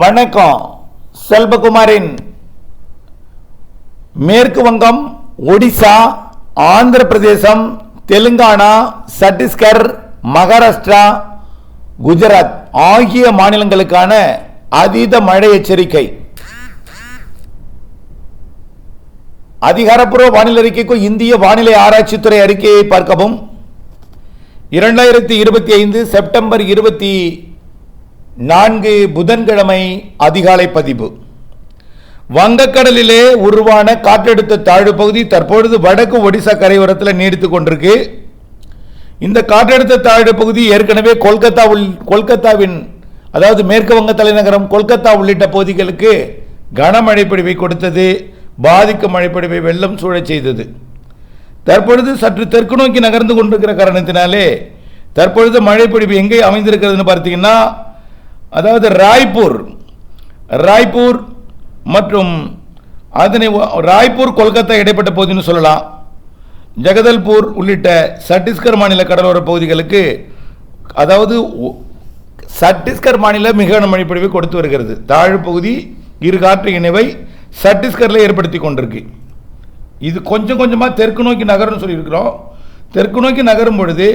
வணக்கம். செல்வகுமாரின் மேற்கு வங்கம் ஒடிசா ஆந்திர பிரதேசம் தெலுங்கானா சத்தீஸ்கர் மகாராஷ்டிரா குஜராத் ஆகிய மாநிலங்களுக்கான அதீத மழை எச்சரிக்கை. அதிகாரப்பூர்வ வானிலை அறிக்கைக்கும் இந்திய வானிலை ஆராய்ச்சித்துறை அறிக்கையை பார்க்கவும். இரண்டாயிரத்தி இருபத்தி ஐந்து செப்டம்பர் இருபத்தி நான்கு புதன்கிழமை அதிகாலை பதிவு. வங்கக்கடலிலே உருவான காற்றழுத்த தாழ்வு பகுதி தற்பொழுது வடக்கு ஒடிசா கரையோரத்தில் நீடித்துக் கொண்டிருக்கு. இந்த காற்றழுத்த தாழ்வு பகுதி ஏற்கனவே கொல்கத்தா உள் கொல்கத்தாவின் அதாவது மேற்கு வங்க தலைநகரம் கொல்கத்தா உள்ளிட்ட பகுதிகளுக்கு கனமழை பொழிவை கொடுத்தது பாதிக்கும் மழைப்பொழிவை வெள்ளம் சூழச் செய்தது. தற்பொழுது சற்று தெற்கு நோக்கி நகர்ந்து கொண்டிருக்கிற காரணத்தினாலே தற்பொழுது மழைப்பொழிவு எங்கே அமைந்திருக்கிறதுன்னு பார்த்தீங்கன்னா அதாவது ராய்ப்பூர் ராய்ப்பூர் மற்றும் அதனை ராய்ப்பூர் கொல்கத்தா இடைப்பட்ட பகுதின்னு சொல்லலாம். ஜெகதல்பூர் உள்ளிட்ட சத்தீஸ்கர் மாநில கடலோர பகுதிகளுக்கு அதாவது சட்டீஸ்கர் சத்தீஸ்கர் மாநில மிக மழைப்பொழிவை கொடுத்து வருகிறது. தாழ்வு பகுதி இரு காற்று இணைவை சத்தீஸ்கரில் ஏற்படுத்தி கொண்டிருக்கு. இது கொஞ்சம் கொஞ்சமாக தெற்கு நோக்கி நகரம்னு சொல்லியிருக்கிறோம். தெற்கு நோக்கி நகரும் பொழுது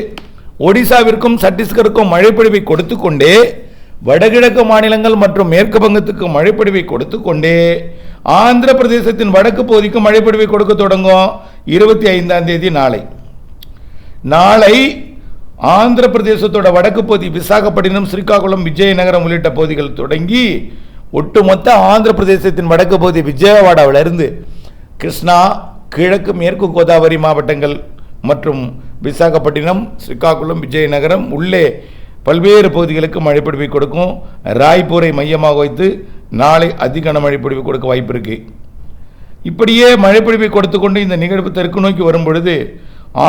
ஒடிசாவிற்கும் சத்தீஸ்கருக்கும் மழைப்பொழிவை கொடுத்து கொண்டே வடகிழக்கு மாநிலங்கள் மற்றும் மேற்கு வங்கத்துக்கு மழைப்பொழிவை கொடுத்து கொண்டே ஆந்திர பிரதேசத்தின் வடக்கு பகுதிக்கு மழைப்பொழிவை கொடுக்க தொடங்கும் இருபத்தி ஐந்தாம் தேதி நாளை. நாளை ஆந்திர பிரதேசத்தோட வடக்கு பகுதி விசாகப்பட்டினம் ஸ்ரீகாகுளம் விஜயநகரம் உள்ளிட்ட பகுதிகள் தொடங்கி ஒட்டுமொத்த ஆந்திர பிரதேசத்தின் வடக்கு பகுதி விஜயவாடாவிலிருந்து கிருஷ்ணா கிழக்கு மேற்கு கோதாவரி மாவட்டங்கள் மற்றும் விசாகப்பட்டினம் ஸ்ரீகாகுளம் விஜயநகரம் உள்ளே பல்வேறு பகுதிகளுக்கு மழைப்பிடிப்பை கொடுக்கும். ராய்ப்பூரை மையமாக வைத்து நாளை அதிக மழைப்பிடிப்பு கொடுக்க வாய்ப்பு இருக்குது இப்படியே மழைப்பிடிப்பை கொடுத்து கொண்டு இந்த நிகழ்வு தெற்கு நோக்கி வரும் பொழுது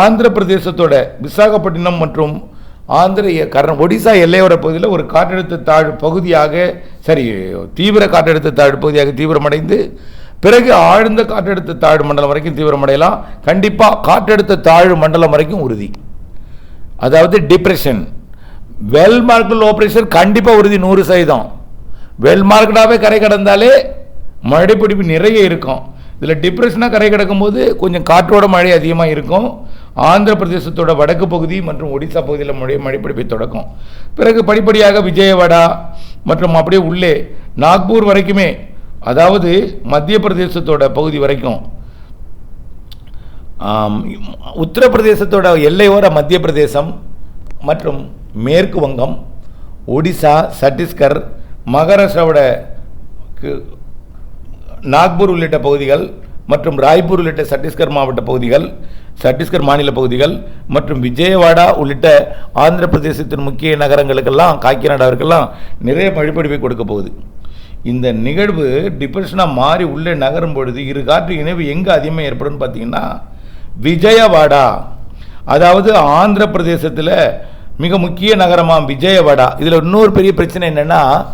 ஆந்திர பிரதேசத்தோட விசாகப்பட்டினம் மற்றும் ஆந்திர கர்ண ஒடிசா எல்லையோர பகுதியில் ஒரு காற்றழுத்த தாழ்வு பகுதியாக சரி தீவிர காற்றழுத்த தாழ்வு பகுதியாக தீவிரமடைந்து பிறகு ஆழ்ந்த காற்றழுத்த தாழ்வு மண்டலம் வரைக்கும் தீவிரமடையலாம். கண்டிப்பாக காற்றழுத்த தாழ்வு மண்டலம் வரைக்கும் உறுதி. அதாவது depression well mark low pressure கண்டிப்பாக உறுதி நூறு சதவீதம். வெல் மார்க்கடாகவே கரை கடந்தாலே மழைப்பிடிப்பு நிறைய இருக்கும். இதில் டிப்ரெஷனாக கரை கிடக்கும்போது கொஞ்சம் காற்றோட மழை அதிகமாக இருக்கும். ஆந்திர பிரதேசத்தோட வடக்கு பகுதி மற்றும் ஒடிசா பகுதியில் மழை மழைப்பிடிப்பை தொடக்கும். பிறகு படிப்படியாக விஜயவாடா மற்றும் அப்படியே உள்ளே நாக்பூர் வரைக்குமே அதாவது மத்திய பிரதேசத்தோட பகுதி வரைக்கும் உத்தரப்பிரதேசத்தோட எல்லையோர மத்திய பிரதேசம் மற்றும் மேற்கு வங்கம் ஒடிசா சத்தீஸ்கர் மகாராஷ்டிராவோட நாக்பூர் உள்ளிட்ட பகுதிகள் மற்றும் ராய்ப்பூர் உள்ளிட்ட சத்தீஸ்கர் மாவட்ட பகுதிகள் சத்தீஸ்கர் மாநில பகுதிகள் மற்றும் விஜயவாடா உள்ளிட்ட ஆந்திர பிரதேசத்தின் முக்கிய நகரங்களுக்கெல்லாம் காக்கிநாடாவிற்கெல்லாம் நிறைய மழைப்பொழிவை கொடுக்க போகுது. இந்த நிகழ்வு டிப்ரெஷனாக மாறி உள்ளே நகரும் பொழுது இரு காற்று இணைவு எங்கே அதிகமாக ஏற்படும் பார்த்தீங்கன்னா விஜயவாடா. அதாவது ஆந்திர பிரதேசத்தில் மிக முக்கிய நகரமாக விஜயவாடா. இதில் இன்னொரு பெரிய பிரச்சனை என்னென்னா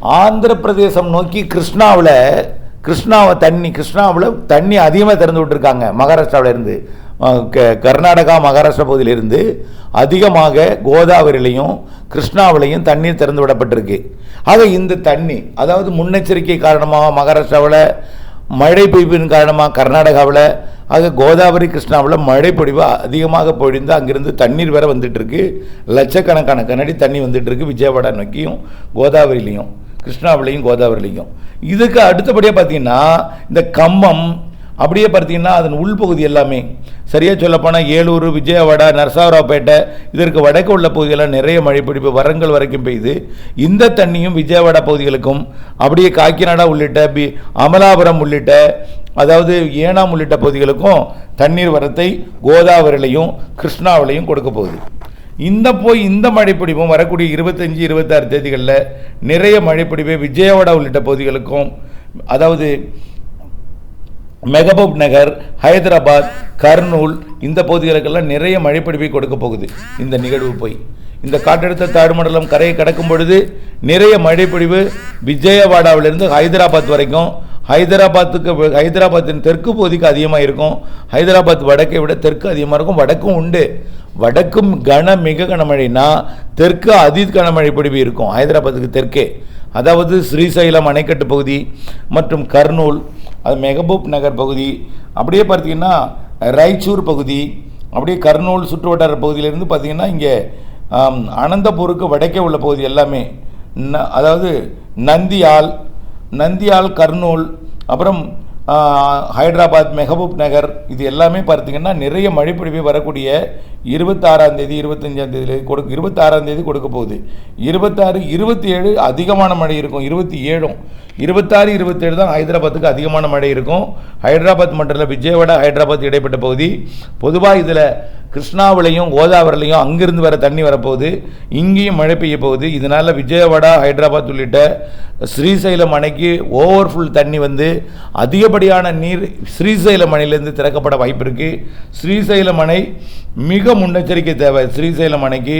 ஆந்திர பிரதேசம் நோக்கி கிருஷ்ணாவில் கிருஷ்ணாவை தண்ணி கிருஷ்ணாவில் தண்ணி அதிகமாக திறந்து விட்டுருக்காங்க மகாராஷ்டிராவில் இருந்து. க- கர்நாடகா மகாராஷ்டிரா பகுதியிலிருந்து அதிகமாக கோதாவரியிலையும் கிருஷ்ணாவிலையும் தண்ணீர் திறந்து விடப்பட்டிருக்கு. ஆக இந்த தண்ணி அதாவது முன்னெச்சரிக்கை காரணமாக மகாராஷ்டிராவில் மழை பெய்வின் காரணமாக கர்நாடகாவில் ஆக கோதாவரி கிருஷ்ணாவில் மழை பொழிவு அதிகமாக பொழிந்து அங்கிருந்து தண்ணீர் வேற வந்துட்டுருக்கு. லட்சக்கணக்கான கண்ணாடி தண்ணி வந்துட்டுருக்கு விஜயவாடா நோக்கியும் கோதாவரிலையும் கிருஷ்ணாவிலையும் கோதாவரிலையும் இதுக்கு அடுத்தபடியாக பார்த்தீங்கன்னா இந்த கம்பம் அப்படியே பார்த்தீங்கன்னா அதன் உள்பகுதி எல்லாமே. சரியாக சொல்லப்போனால் ஏலூர் விஜயவாடா நரசாவராப்பேட்டை இதற்கு வடக்கு உள்ள பகுதியெல்லாம் நிறைய மழை பிடிப்பு வரங்கள் வரைக்கும் பெய்யுது இந்த தண்ணியும் விஜயவாடா பகுதிகளுக்கும் அப்படியே காக்கிநாடா உள்ளிட்ட பி அமலாபுரம் உள்ளிட்ட அதாவது ஏனாம் உள்ளிட்ட பகுதிகளுக்கும் தண்ணீர் வரத்தை கோதாவரிலையும் கிருஷ்ணாவிலையும் கொடுக்க போகுது. இந்த போய் இந்த மழைப்பிடிப்பும் வரக்கூடிய இருபத்தஞ்சி இருபத்தாறு தேதிகளில் நிறைய மழைப்பிடிப்பை விஜயவாடா உள்ளிட்ட பகுதிகளுக்கும் அதாவது மெகபூப் நகர் ஹைதராபாத் கர்னூல் இந்த பகுதிகளுக்கெல்லாம் நிறைய மழைப்பிடிப்பை கொடுக்க போகுது. இந்த நிகழ்வு போய். இந்த காற்றழுத்த தாழ்மண்டலம் கரையை கடக்கும் பொழுது நிறைய மழைப்பொழிவு விஜயவாடாவிலிருந்து ஹைதராபாத் வரைக்கும் ஹைதராபாத்துக்கு ஹைதராபாத்தின் தெற்கு பகுதிக்கு அதிகமாக இருக்கும். ஹைதராபாத் வடக்கை விட தெற்கு அதிகமாக இருக்கும். வடக்கும் உண்டு. வடக்கும் கன மிக கனமழைனா தெற்கு அதி கனமழை பொழிவு இருக்கும். ஹைதராபாத்துக்கு தெற்கே. அதாவது ஸ்ரீசைலம் அணைக்கட்டு பகுதி மற்றும் கர்னூல் அது மெகபூப் நகர் பகுதி. அப்படியே பார்த்தீங்கன்னா ராய்ச்சூர் பகுதி. அப்படியே கர்னூல் சுற்றுவட்டார பகுதியிலேருந்து பார்த்தீங்கன்னா இங்கே அனந்தபூருக்கு வடக்கே உள்ள பகுதி எல்லாமே. ந- அதாவது நந்தியால் நந்தியால் கர்னூல் அப்புறம் ஹைதராபாத் மெஹபூப் நகர் இது எல்லாமே பார்த்தீங்கன்னா நிறைய மழைப்பொழிவு வரக்கூடிய இருபத்தாறாம் தேதி இருபத்தஞ்சாம் தேதி கொடுக்க இருபத்தாறாம் தேதி கொடுக்க போகுது. இருபத்தாறு இருபத்தி ஏழு அதிகமான மழை இருக்கும். இருபத்தி ஏழும். இருபத்தாறு இருபத்தேழு தான் ஹைதராபாத்துக்கு அதிகமான மழை இருக்கும். ஹைதராபாத் மட்டும் இல்லை விஜயவாடா ஹைதராபாத் இடைப்பட்ட பகுதி. பொதுவாக இதில் கிருஷ்ணாவிலையும் கோதாவரிலையும் அங்கிருந்து வர தண்ணி வரப்போகுது. இங்கேயும் மழை பெய்ய போகுது. இதனால் விஜயவாடா ஹைதராபாத் உள்ளிட்ட ஸ்ரீசைலம் அணைக்கு ஓவர்ஃபுல் தண்ணி வந்து அதிகப்படியான நீர் ஸ்ரீசைலம் அணையிலேருந்து திறக்கப்பட வாய்ப்பு இருக்குது ஸ்ரீசைலம் அணை மிக முன்னெச்சரிக்கை தேவை. ஸ்ரீசைலம் அணைக்கு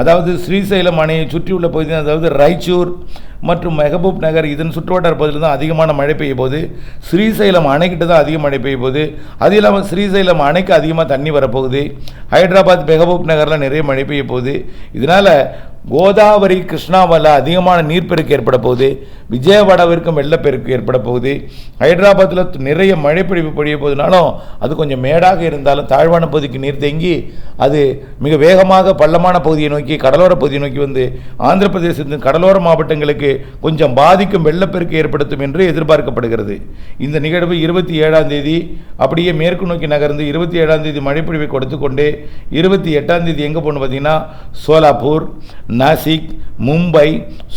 அதாவது ஸ்ரீசைலம் அணையை சுற்றியுள்ள பகுதி அதாவது ராய்ச்சூர் மற்றும் மெஹபூப் நகர் இதன் சுற்றுவட்டார பகுதியில் தான் அதிகமான மழை பெய்ய போகுது. ஸ்ரீசைலம் அணைக்கிட்ட தான் அதிக மழை பெய்ய போகுது. அது இல்லாமல் ஸ்ரீசைலம் அணைக்கு அதிகமாக தண்ணி வரப்போகுது. ஹைதராபாத் மெஹபூப் நகரில் நிறைய மழை பெய்ய போகுது. இதனால் கோதாவரி கிருஷ்ணாவில் அதிகமான நீர்ப்பெருக்கு ஏற்பட போகுது. விஜயவாடாவிற்கும் வெள்ளப்பெருக்கு ஏற்பட போகுது. ஹைதராபாத்தில் நிறைய மழைப்பொழிவு பொழிய போகுதுனாலும் அது கொஞ்சம் மேடாக இருந்தாலும் தாழ்வான பகுதிக்கு நீர் தேங்கி அது மிக வேகமாக பள்ளமான பகுதியை நோக்கி கடலோர பகுதியை நோக்கி வந்து ஆந்திர பிரதேசத்தின் கடலோர மாவட்டங்களுக்கு கொஞ்சம் பாதிக்கும் வெள்ளப்பெருக்கு ஏற்படுத்தும் என்று எதிர்பார்க்கப்படுகிறது. இந்த நிகழ்வு இருபத்தி ஏழாம் தேதி அப்படியே மேற்கு நோக்கி நகர்ந்து இருபத்தி ஏழாம் தேதி மழைப்பொழிவை கொடுத்து கொண்டு இருபத்தி எட்டாம் தேதி எங்கே போகணும் பார்த்தீங்கன்னா சோலாப்பூர் நாசிக் மும்பை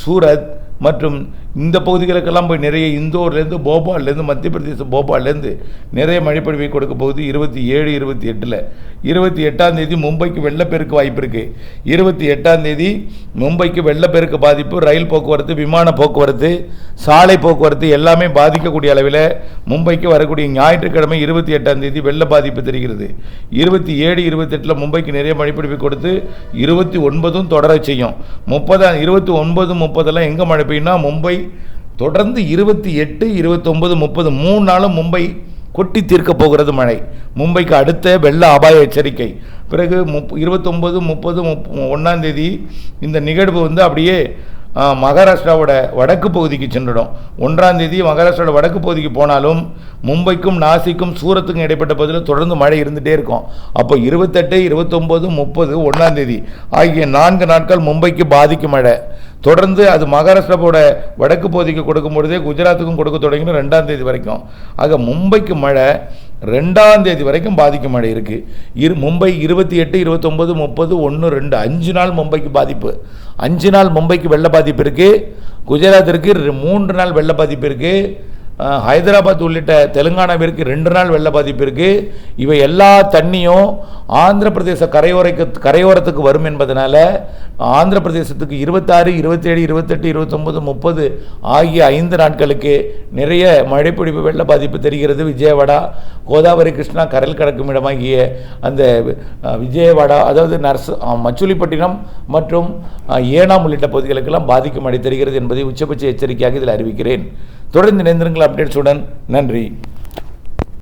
சூரத் மற்றும் இந்த பகுதிகளுக்கெல்லாம் போய் நிறைய இந்தோர்லேருந்து போபால்லேருந்து மத்திய பிரதேச போபால்லேருந்து நிறைய மழைப்பொழிவை கொடுக்க போகுது. இருபத்தி ஏழு இருபத்தி எட்டில். இருபத்தி எட்டாம் தேதி மும்பைக்கு வெள்ளப்பெருக்கு வாய்ப்பு இருக்குது இருபத்தி எட்டாம் தேதி மும்பைக்கு வெள்ளப்பெருக்கு பாதிப்பு ரயில் போக்குவரத்து விமான போக்குவரத்து சாலை போக்குவரத்து எல்லாமே பாதிக்கக்கூடிய அளவில் மும்பைக்கு வரக்கூடிய ஞாயிற்றுக்கிழமை இருபத்தி எட்டாம் தேதி வெள்ள பாதிப்பு தெரிகிறது. இருபத்தி ஏழு இருபத்தெட்டில் மும்பைக்கு நிறைய மழைப்பொழிவை கொடுத்து இருபத்தி ஒன்பதும் தொடர செய்யும். முப்பதாம் இருபத்தி ஒன்பது முப்பதெல்லாம் எங்கே மழை பெய்யும்னா மும்பை தொடர்ந்து இருபத்தி எட்டு இருபத்தொம்பது முப்பது மூணு நாளும் மும்பை கொட்டி தீர்க்கப் போகிறது மழை. மும்பைக்கு அடுத்த வெள்ள அபாய எச்சரிக்கை. பிறகு முப் இருபத்தொம்பது முப்பது முப் ஒன்றாந்தேதி இந்த நிகழ்வு வந்து அப்படியே மகாராஷ்டிராவோட வடக்கு பகுதிக்கு சென்றுடும். ஒன்றாம் தேதி மகாராஷ்டிராவோட வடக்கு பகுதிக்கு போனாலும் மும்பைக்கும் நாசிக்கும் சூரத்துக்கும் இடைப்பட்ட பகுதியில் தொடர்ந்து மழை இருந்துகிட்டே இருக்கும். அப்போ இருபத்தெட்டு இருபத்தொம்போது முப்பது ஒன்றாம் தேதி ஆகிய நான்கு நாட்கள் மும்பைக்கு பாதிக்கும் மழை. தொடர்ந்து அது மகாராஷ்டிராவோட வடக்கு பகுதிக்கு கொடுக்கும் பொழுதே குஜராத்துக்கும் கொடுக்க தொடங்கின ரெண்டாம் தேதி வரைக்கும். ஆக மும்பைக்கு மழை ரெண்டாம் தேதி வரைக்கும் பாதிக்கும் மழை இருக்குது இரு மும்பை இருபத்தி எட்டு இருபத்தொம்போது முப்பது ஒன்று ரெண்டு அஞ்சு நாள் மும்பைக்கு பாதிப்பு. அஞ்சு நாள் மும்பைக்கு வெள்ள பாதிப்பு இருக்குது குஜராத்திற்கு ரெ- மூன்று நாள் வெள்ள பாதிப்பு இருக்குது ஹைதராபாத் உள்ளிட்ட தெலுங்கானாவிற்கு ரெண்டு நாள் வெள்ள பாதிப்பு இருக்குது இவை எல்லா தண்ணியும் ஆந்திர பிரதேச கரையோரைக்கு கரையோரத்துக்கு வரும் என்பதனால ஆந்திர பிரதேசத்துக்கு இருபத்தாறு இருபத்தேழு இருபத்தெட்டு இருபத்தொம்பது முப்பது ஆகிய ஐந்து நாட்களுக்கு நிறைய மழைப்பிடிப்பு வெள்ள பாதிப்பு தெரிகிறது. விஜயவாடா கோதாவரி கிருஷ்ணா கடல் கடக்கும் இடமாகிய அந்த விஜயவாடா அதாவது நர்ஸ் அஹ், மச்சுலிப்பட்டினம் மற்றும் ஏனாம் உள்ளிட்ட பகுதிகளுக்கெல்லாம் பாதிக்கும் மழை தெரிகிறது என்பதை உச்சபட்ச எச்சரிக்கையாக இதில் அறிவிக்கிறேன். தொடர்ந்து இணைந்திருங்கள் அப்டேட்ஸுடன் நன்றி.